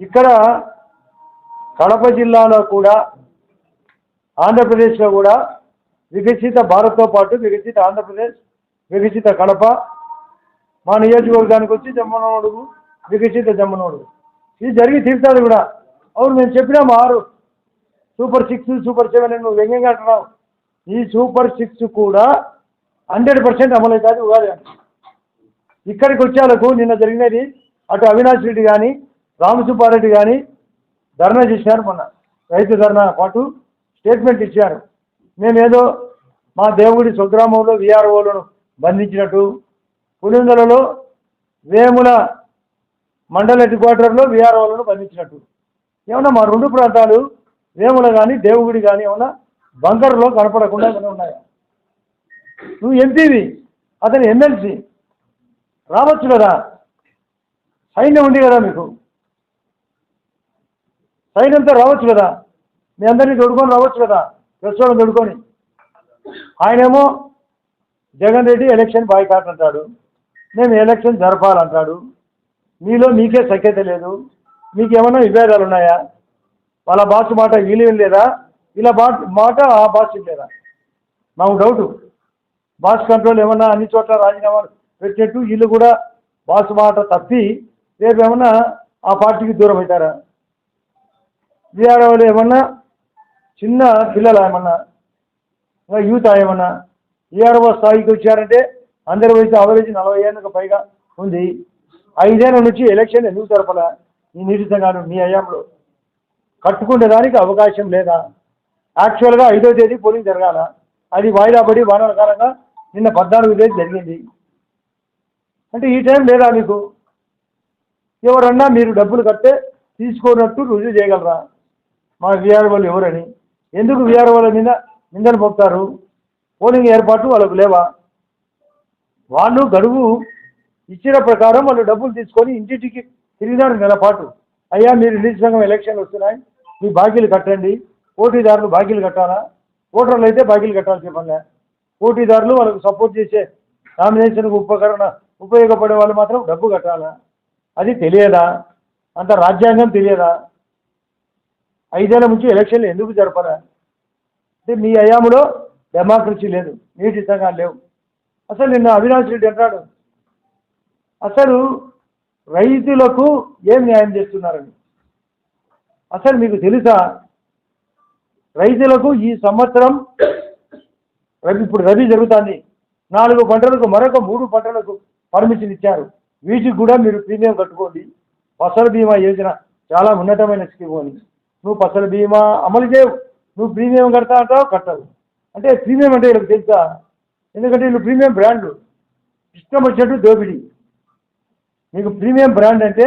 ఇక్కడ కడప జిల్లాలో కూడా ఆంధ్రప్రదేశ్లో కూడా వికసిత భారత్తో పాటు వికసిత ఆంధ్రప్రదేశ్ వికసిత కడప మా నియోజకవర్గానికి వచ్చి జమ్మనోడుగు వికసిత జమ్మనోడు ఇది జరిగి తీరుతుంది కూడా. అవును మేము చెప్పినాము ఆరు సూపర్ సిక్స్ సూపర్ సెవెన్ అని నువ్వు వ్యంగ్యంగా అంటున్నావు. ఈ సూపర్ సిక్స్ కూడా హండ్రెడ్ పర్సెంట్ అమలు అవుతుంది ఉగాది ఇక్కడికి వచ్చేలకు నిన్న జరిగినది అటు అవినాష్ రెడ్డి కానీ రామసుబ్బారెడ్డి కానీ ధర్నా చేశారు మొన్న. రైతు ధర్నా పాటు స్టేట్మెంట్ ఇచ్చారు. మేమేదో మా దేవుడి స్వగ్రామంలో విఆర్ఓలను బంధించినట్టు పులిందలలో వేముల మండల హెడ్ క్వార్టర్లో విఆర్ఓలను బంధించినట్టు. ఏమన్నా మా రెండు ప్రాంతాలు వేముల కానీ దేవుడి కానీ ఏమన్నా బంకర్లో కనపడకుండా ఉన్నాయా? నువ్వు ఎంపీవి అతను ఎమ్మెల్సీ. రావచ్చు కదా? సైన్యం ఉంది కదా మీకు. సైన్యంతో రావచ్చు కదా. మీ అందరినీ దొడుకొని రావచ్చు కదా. ప్రస్తుతం దొడుకొని ఆయనేమో జగన్ రెడ్డి ఎలక్షన్ బాయ్కాట్ అంటాడు. మేము ఎలక్షన్ జరపాలంటాడు మీలో మీకే సఖ్యత లేదు. మీకు ఏమైనా విభేదాలు ఉన్నాయా? వాళ్ళ బాస్ మాట వీలు లేదా? ఇలా బా మాట ఆ బాస్ లేదా నాకు డౌటు బాస్ కంట్రోల్ ఏమన్నా అన్ని చోట్ల రాజీనామా పెట్టినట్టు వీళ్ళు కూడా బాస్ మాట తప్పి రేపు ఏమన్నా ఆ పార్టీకి దూరం అవుతారా? బీఆర్ఓలు ఏమన్నా చిన్న పిల్లలు ఏమన్నా ఇంకా యూత్ ఏమన్నా ఈఆర్ఓ స్థాయికి వచ్చారంటే అందరి వయసు అవరేజ్ నలభై ఏళ్ళకు పైగా ఉంది. ఐదేళ్ళ నుంచి ఎలక్షన్ ఎందుకు జరపల? ఈ నిరుతంగాను మీ అయ్యాంలో కట్టుకునే దానికి అవకాశం లేదా? యాక్చువల్గా ఐదో తేదీ పోలింగ్ జరగాల. అది వాయిదా పడి వారాల కాలంగా నిన్న పద్నాలుగు తేదీ జరిగింది. అంటే ఈ టైం లేదా మీకు? ఎవరన్నా మీరు డబ్బులు కట్టే తీసుకోనట్టు రుజువు చేయగలరా? మా విఆర్ఓలు ఎవరని? ఎందుకు విఆర్ఓల మీద నిందలు మోపుతారు? పోలింగ్ ఏర్పాటు వాళ్ళకు లేవా? వాళ్ళు గడువు ఇచ్చిన ప్రకారం వాళ్ళు డబ్బులు తీసుకొని ఇంటింటికి తిరిగినారు నెల పాటు అయ్యా మీరు రిలీజ్ సంఘం ఎలక్షన్లు వస్తున్నాయి. మీ బాకీలు కట్టండి. పోటీదారులు బాకీలు కట్టాలా? ఓటర్లు అయితే బాకీలు కట్టాలి చెప్పండి పోటీదారులు వాళ్ళకు సపోర్ట్ చేసే నామినేషన్కు ఉపకరణ ఉపయోగపడే వాళ్ళు మాత్రం డబ్బు కట్టాలా? అది తెలియదా? అంత రాజ్యాంగం తెలియదా? ఐదేళ్ళ నుంచి ఎలక్షన్లు ఎందుకు జరపరా? అంటే మీ అయాములో డెమోక్రసీ లేదు నీటి సంఘాలు లేవు. అసలు నిన్న అవినాష్ రెడ్డి అంటాడు అసలు రైతులకు ఏం న్యాయం చేస్తున్నారని? అసలు మీకు తెలుసా? రైతులకు ఈ సంవత్సరం రవి ఇప్పుడు రవి జరుగుతుంది. నాలుగు పంటలకు మరొక మూడు పంటలకు పర్మిషన్ ఇచ్చారు. వీటికి కూడా మీరు ప్రీమియం కట్టుకోండి. ఫసల్ బీమా యోజన చాలా ఉన్నతమైన స్కీమ్ అని నువ్వు ఫసల్ బీమా అమలు చేయవు. నువ్వు ప్రీమియం కడతా అంటావు కట్టవు. అంటే ప్రీమియం అంటే వీళ్ళకి తెలుసా? ఎందుకంటే వీళ్ళు ప్రీమియం బ్రాండ్లు. ఇష్టం వచ్చినట్టు దోపిడీ. మీకు ప్రీమియం బ్రాండ్ అంటే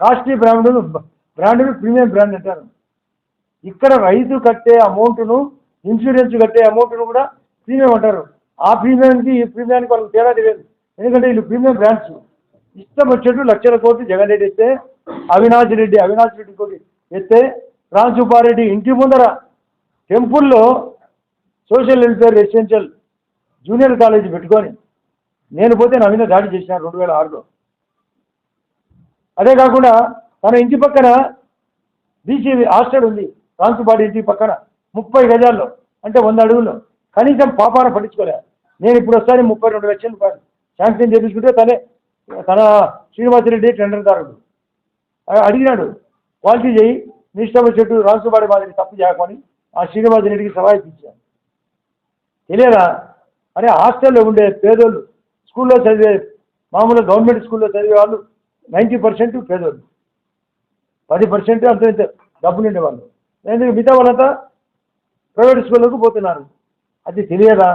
costly brand brand premium brand అంటారు. ఇక్కడ రైతు కట్టే అమౌంట్ను ఇన్సూరెన్స్ కట్టే అమౌంట్ను కూడా ప్రీమియం అంటారు. ఆ ప్రీమియంకి ఈ ప్రీమియానికి వాళ్ళకి తేడా తెలియదు. ఎందుకంటే వీళ్ళు ప్రీమియం బ్రాండ్స్. ఇష్టం వచ్చేట్టు లక్షల కోట్లు జగన్ రెడ్డి ఎత్తే అవినాష్ రెడ్డి అవినాష్ రెడ్డి కోటి ఎత్తే రామ్ సుబ్బారెడ్డి ఇంటి ముందర టెంపుల్లో social welfare residential junior college పెట్టుకొని నేను పోతే నా మీద దాడి చేశాను రెండు వేల ఆరులో. అదే కాకుండా తన ఇంటి పక్కన బీసీ హాస్టల్ ఉంది రాన్సుబాడి ఇంటి పక్కన ముప్పై గజాల్లో అంటే వంద అడుగుల్లో. కనీసం పాపాన పట్టించుకోలే. నేను ఇప్పుడు వస్తాను ముప్పై రెండు లక్షల రూపాయలు శాంక్షన్ చేపించుకుంటే తనే తన శ్రీనివాసరెడ్డి టెండర్దారుడు అడిగినాడు క్వాలిటీ చేయి నీ ఇష్టం చెట్టు రాసుబాడి మాదిరి తప్పు చేయకమని ఆ శ్రీనివాసరెడ్డికి సలహా ఇప్పించాను తెలియదా? అరే హాస్టల్లో ఉండే పేదోళ్ళు స్కూల్లో చదివే మామూలు గవర్నమెంట్ స్కూల్లో చదివే వాళ్ళు నైంటీ పర్సెంట్ పేదోళ్ళు. పది పర్సెంట్ అంత ఇంత డబ్బులు ఉండేవాళ్ళు ఎందుకు? మిగతా వాళ్ళంతా ప్రైవేట్ స్కూళ్ళకు పోతున్నారు. అది తెలియదా?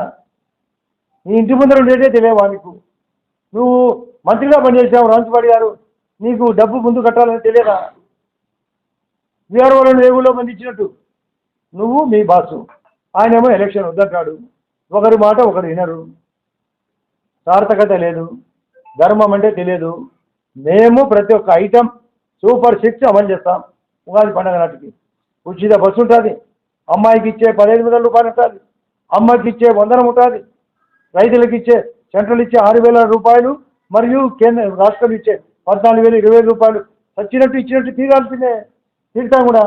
నీ ఇంటి ముందర ఉండేదే తెలియవా నీకు? నువ్వు మంత్రిగా పనిచేసావు రాంచుపాడి గారు. నీకు డబ్బు ముందు కట్టాలని తెలియదా? వీఆర్ఓలను మంది ఇచ్చినట్టు నువ్వు మీ బాసు. ఆయనేమో ఎలక్షన్ వద్దంటాడు ఒకరి మాట ఒకరు వినరు. సార్థకత లేదు. ధర్మం అంటే తెలియదు. మేము ప్రతి ఒక్క ఐటెం సూపర్ సిక్స్ అమలు చేస్తాం. ఉగాది పండుగ నాటికి. ఉచిత బస్సు ఉంటుంది. అమ్మాయికి ఇచ్చే పదిహేను వందల రూపాయలు ఉంటుంది. అమ్మాయికి ఇచ్చే వందనం ఉంటుంది. రైతులకు ఇచ్చే సెంట్రల్ ఇచ్చే ఆరు వేల రూపాయలు మరియు కేంద్ర రాష్ట్రం ఇచ్చే పద్నాలుగు వేలు ఇరవై రూపాయలు వచ్చినట్టు ఇచ్చినట్టు తీరాల్సిందే. తీరుతా కూడా.